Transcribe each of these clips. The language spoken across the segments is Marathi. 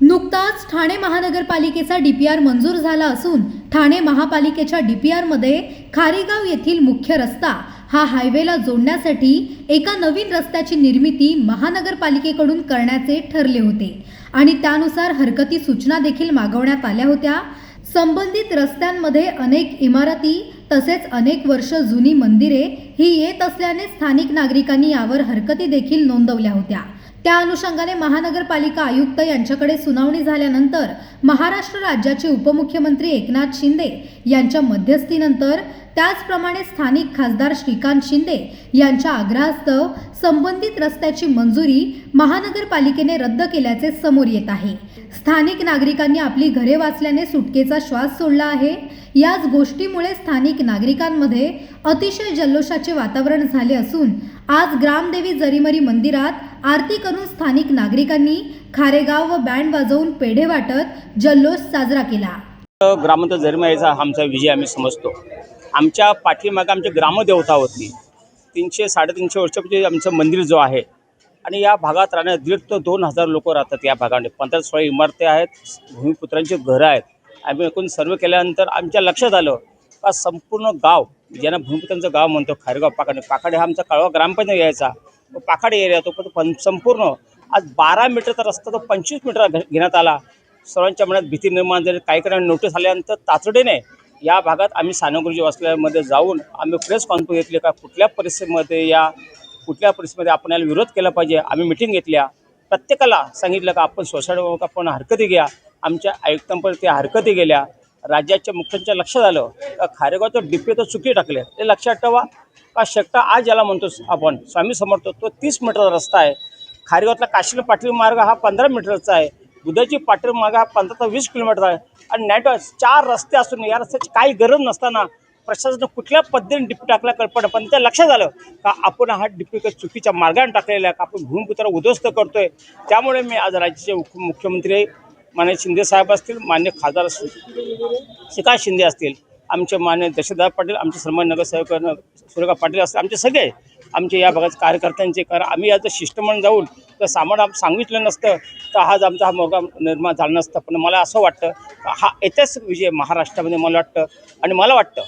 नुकताच ठाणे महानगरपालिकेचा डी पी आर मंजूर झाला असून ठाणे महापालिकेच्या डी पी आरमध्ये खारेगाव येथील मुख्य रस्ता हा हायवेला जोडण्यासाठी एका नवीन रस्त्याची निर्मिती महानगरपालिकेकडून करण्याचे ठरले होते आणि त्यानुसार हरकती सूचना देखील मागवण्यात आल्या होत्या. संबंधित रस्त्यांमध्ये अनेक इमारती तसेच अनेक वर्ष जुनी मंदिरे ही येत असल्याने स्थानिक नागरिकांनी यावर हरकती देखील नोंदवल्या होत्या. त्या अनुषंगाने महानगरपालिका आयुक्त यांच्याकडे सुनावणी झाल्यानंतर महाराष्ट्र राज्याचे उपमुख्यमंत्री एकनाथ शिंदे यांच्या मध्यस्थीनंतर त्याचप्रमाणे स्थानिक खासदार श्रीकांत शिंदे यांच्या आग्रहास्तव संबंधित रस्त्याची मंजुरी महानगरपालिकेने रद्द केल्याचे समोर येत आहे. स्थानिक नागरिकांनी आपली घरे वाचल्याने सुटकेचा श्वास सोडला आहे. याच गोष्टीमुळे स्थानिक नागरिकांमध्ये अतिशय जल्लोषाचे वातावरण झाले असून आज ग्रामदेवी जरीमरी मंदिरात आरती करून स्थानिक नागरिकांनी खारेगाव व बँड वाजवून पेढे वाटत जल्लोष साजरा केला. ग्रामांतर जरीमरीचा आमचा विजय आम्ही समजतो. आमच्या पाठीमागे आमची ग्रामदेवता होती. तीनशे साडेतीनशे वर्षापूर्वी आमचं मंदिर जो आहे आणि या भागात राहण्या दीड ते दोन हजार लोक राहतात या भागामध्ये. पंधरा सोळा इमारती आहेत भूमिपुत्रांची घरं आहेत. आम्ही एकूण सर्व केल्यानंतर आमच्या लक्षात आलं का संपूर्ण गाव ज्यांना भूमिपुत्रांचं गाव म्हणतो खारेगाव पाखाडे पाखाडे हा आमचा कळवा ग्रामपंचायत यायचा. तो पाखाडे एरिया तो पण पण संपूर्ण आज बारा मीटरचा रस्ता तो पंचवीस मीटर घे- घेण्यात आला. सर्वांच्या मनात भीती निर्माण झाली. काही काही नोटीस आल्यानंतर तातडीने या भागात आम्ही सानगुरुजी वाचल्यामध्ये जाऊन आम्ही प्रेस कॉन्फरन्स घेतली का कुठल्या परिस्थितीमध्ये या कुठल्या परिस्थितीमध्ये आपण याला विरोध केला पाहिजे? आम्ही मिटिंग घेतल्या. प्रत्येकाला सांगितलं का आपण सोसायटी आपण हरकती घ्या. आमच्या आयुक्तांपर्यंत त्या हरकती गेल्या राज्याच्या मुख्यांच्या लक्षात आलं का खारेगावचं डिपे तर चुकी टाकले ते लक्षात ठेवा का शकता आज ज्याला म्हणतो आपण स्वामी समर्थ तो तीस मीटरचा रस्ता आहे. खारेगावातला काशीला पाटील मार्ग हा पंधरा मीटरचा आहे. बुधाची पाटील मार्ग हा पंधरा ते वीस किलोमीटर आहे. आणि नाईट चार रस्ते असून या रस्त्याची काही गरज नसताना प्रशासनानं कुठल्या पद्धतीने डिपी टाकला कल्पना पण त्या लक्षात आलं का आपण हा डिप्पी चुकीच्या मार्गाने टाकलेला आहे का आपण भूमिपुत्र उद्ध्वस्त करतोय. त्यामुळे मी आज राज्याचे मुख्यमंत्री मान्य शिंदे साहेब असतील मान्य खासदार शिका शिंदे असतील? आमचे मान्य दशरथदास पाटील आमचे सन्मान नगरसेवक सुरेखा पाटील असतील आमचे सगळे आमचे या भागात कार्यकर्त्यांचे कारण आम्ही याचं शिष्टमंडळ जाऊन तर सामान आम सांगितलं नसतं तर आज आमचा हा मोगा निर्माण झाला नसतं. पण मला असं वाटतं हा ऐतिहासिक विजय महाराष्ट्रामध्ये मला वाटतं आणि मला वाटतं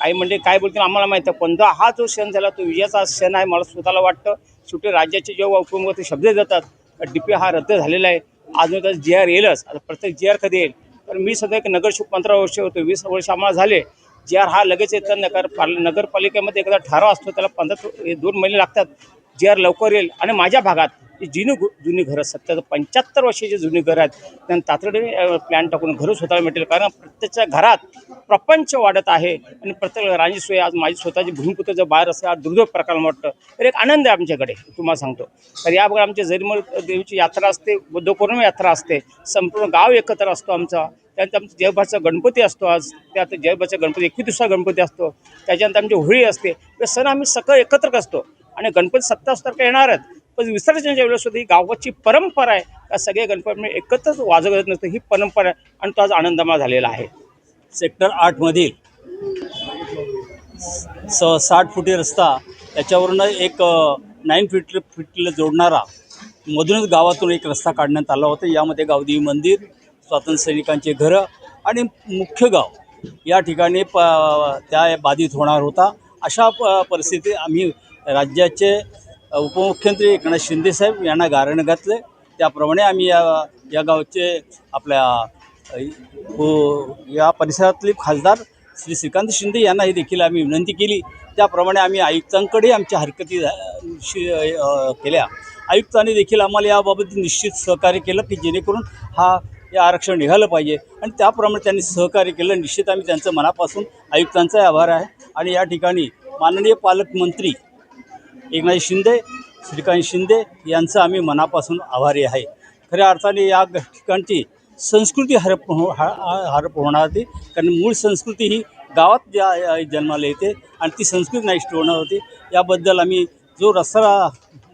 काही म्हणजे काय बोलतील आम्हाला माहिती आहे पण जो हा जो क्षण झाला तो विजयाचा क्षण आहे मला स्वतःला वाटतं. शेवटी राज्याचे जेव्हा उपमुख्यमंत्री शब्द देतात डी पी हा रद्द झालेला आहे. अजून तर जी आर येईलच. आता प्रत्येक जी आर कधी येईल? पण मी सध्या एक नगरसेवक पंधरा वर्ष होतो वीस वर्ष आम्हाला झाले. जी आर हा लगेच येत. नगर पाल नगरपालिकेमध्ये एकदा ठराव असतो. त्याला पंधरा दोन महिने लागतात. जी आर लवकर येईल. आणि माझ्या भागात जी जुनी जुनी घरं सत्तर पंच्याहत्तर वर्षाची जुनी घरं आहेत. त्यांना तातडीने प्लॅन टाकून घरं स्वतःला मिळतील कारण प्रत्येकच्या घरात प्रपंच वाढत आहे. आणि प्रत्येक राणी सोय आज माझी स्वतःची भूमिपुत्र जर बाहेर असते हा दुर्दैव प्रकार वाटतं. तर एक आनंद आहे आमच्याकडे तुम्हाला सांगतो. तर या भागात आमच्या जरीमल देवीची यात्रा असते बुद्धपौर्णिमा यात्रा असते. संपूर्ण गाव एकत्र असतो आमचा. त्यानंतर आमचा जयभाचा गणपती असतो आज. त्यात जयभाचा गणपती एकवीस दिवसा गणपती असतो. त्याच्यानंतर आमची होळी असते. हे सण आम्ही सगळं एकत्र असतो. आणि गणपती सत्तावीस तारखे येणार आहेत. पण विसर्जनाच्या वेळेस सुद्धा ही गावाची परंपरा आहे का सगळे गणपती एकत्रच वाजवत नसतं ही परंपरा आहे. आणि तो आज आनंदमय झालेला आहे. सेक्टर आठमधील स साठ फुटी रस्ता त्याच्यावरून एक नाईन फीट फीटला जोडणारा मधूनच गावातून एक रस्ता काढण्यात आला होता. यामध्ये गावदेवी मंदिर स्वातंत्र्य सैनिकांचे घरं आणि मुख्य गाव या ठिकाणी प त्या बाधित होणार होता. अशा प परिस्थितीत आम्ही राज्याचे उपमुख्यमंत्री एकनाथ शिंदेसाहेब यांना गारण घातलं त्याप्रमाणे आम्ही या या गावचे आपल्या हो, या परिसरातले खासदार श्री श्रीकांत शिंदे यांनाही देखील आम्ही विनंती केली. त्याप्रमाणे आम्ही आयुक्तांकडे आमच्या हरकती केल्या. आयुक्तांनी देखील आम्हाला याबाबत निश्चित सहकार्य केलं की जेणेकरून हा हे आरक्षण निघालं पाहिजे. आणि त्याप्रमाणे त्यांनी सहकार्य केलं. निश्चित आम्ही त्यांचं मनापासून आयुक्तांचाही आभार आहे. आणि या ठिकाणी माननीय पालकमंत्री एकनाथ शिंदे श्रीकांत शिंदे यांचं आम्ही मनापासून आभारी आहे. खऱ्या अर्थाने या ठिकाणची संस्कृती हरप हो हरप होणार होती. कारण मूळ संस्कृती ही गावात ज्या जन्माला येते आणि ती संस्कृती नाहीष्ट होणार होती. याबद्दल आम्ही जो रस्ता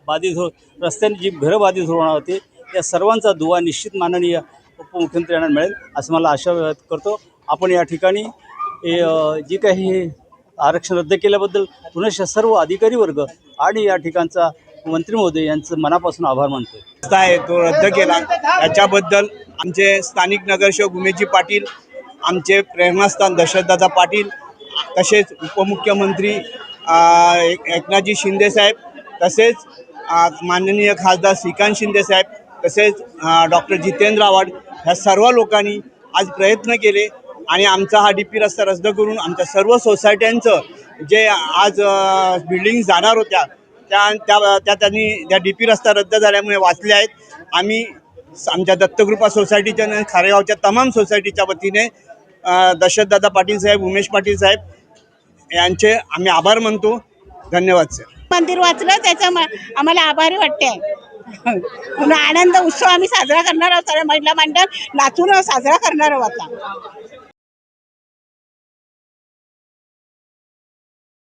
बाधित हो रस्त्याने जी घरं बाधित होणार होती या सर्वांचा दुवा निश्चित माननीय उपमुख्यमंत्र्यांना मिळेल असं मला आशा व्यक्त करतो. आपण या ठिकाणी जी काही आरक्षण रद्द केल्याबद्दल पुनश्च सर्व अधिकारी वर्ग आणि या ठिकाणचा मंत्री महोदय यांचं मनापासून आभार मानतो रस्ता आहे तो रद्द केला. याच्याबद्दल आमचे स्थानिक नगरसेवक उमेशजी पाटील आमचे प्रेरणास्थान दशरथदादा पाटील तसेच उपमुख्यमंत्री एक- एकनाथजी शिंदेसाहेब तसेच माननीय खासदार श्रीकांत शिंदेसाहेब तसेच डॉक्टर जितेंद्र आव्हाड ह्या सर्व लोकांनी आज प्रयत्न केले आणि आमचा हा डी पी रस्ता रद्द करून आमच्या सर्व सोसायट्यांचं जे आज बिल्डिंग जाणार होत्या त्या त्या त्या त्यांनी त्या डी पी रस्ता रद्द झाल्यामुळे वाचल्या आहेत. आम्ही स- आमच्या दत्तकृपा सोसायटीच्या आणि खारेगावच्या तमाम सोसायटीच्या वतीने दशरथदादा पाटील साहेब उमेश पाटील साहेब यांचे आम्ही आभार मानतो. धन्यवाद सर मंदिर वाचलं त्याचा आम्हाला आभारी वाटते पुन्हा आनंद उत्सव आम्ही साजरा करणार आहोत सर्व महिला मंडळ नाचून साजरा करणार आहोत आता.